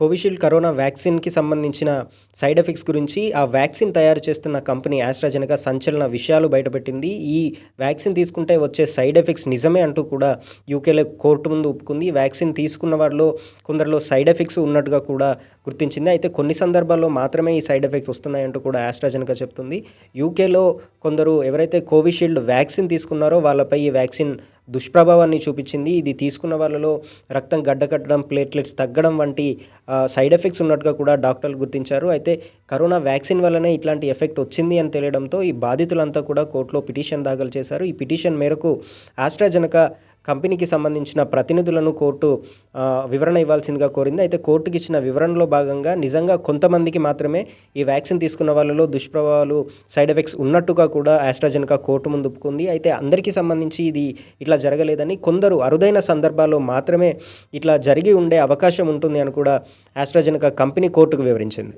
Covishield corona వ్యాక్సిన్కి సంబంధించిన side effects గురించి ఆ వ్యాక్సిన్ తయారు చేస్తున్న కంపెనీ ఆస్ట్రాజెనకా సంచలన విషయాలు బయటపెట్టింది. ఈ వ్యాక్సిన్ తీసుకుంటే వచ్చే సైడ్ ఎఫెక్ట్స్ నిజమే అంటూ కూడా యూకేలో కోర్టు ముందు ఒప్పుకుంది. వ్యాక్సిన్ తీసుకున్న వారిలో కొందరిలో సైడ్ ఎఫెక్ట్స్ ఉన్నట్టుగా కూడా గుర్తించింది. అయితే కొన్ని సందర్భాల్లో మాత్రమే ఈ సైడ్ ఎఫెక్ట్స్ వస్తున్నాయంటూ కూడా ఆస్ట్రాజెనకా చెప్తుంది. యూకేలో కొందరు ఎవరైతే కోవిషీల్డ్ వ్యాక్సిన్ తీసుకున్నారో వాళ్ళపై ఈ వ్యాక్సిన్ దుష్ప్రభావాన్ని చూపించింది. ఇది తీసుకున్న వాళ్ళలో రక్తం గడ్డకట్టడం ప్లేట్లెట్స్ తగ్గడం వంటి సైడ్ ఎఫెక్ట్స్ ఉన్నట్టుగా కూడా డాక్టర్లు గుర్తించారు. అయితే కరోనా వ్యాక్సిన్ వల్లనే ఇట్లాంటి ఎఫెక్ట్ వచ్చింది అని తెలియడంతో ఈ బాధితులంతా కూడా కోర్టులో పిటిషన్ దాఖలు చేశారు. ఈ పిటిషన్ మేరకు ఆస్ట్రాజెనకా కంపెనీకి సంబంధించిన ప్రతినిధులను కోర్టు వివరణ ఇవ్వాల్సిందిగా కోరింది. అయితే కోర్టుకి ఇచ్చిన వివరణలో భాగంగా నిజంగా కొంతమందికి మాత్రమే ఈ వ్యాక్సిన్ తీసుకున్న వాళ్ళలో దుష్ప్రభావాలు సైడ్ ఎఫెక్ట్స్ ఉన్నట్టుగా కూడా ఆస్ట్రాజెనికా కోర్టు ముందు ఒప్పుకుంది. అయితే అందరికీ సంబంధించి ఇది ఇట్లా జరగలేదని కొందరు అరుదైన సందర్భాల్లో మాత్రమే ఇట్లా జరిగి ఉండే అవకాశం ఉంటుంది అని కూడా ఆస్ట్రాజెనికా కంపెనీ కోర్టుకు వివరించింది.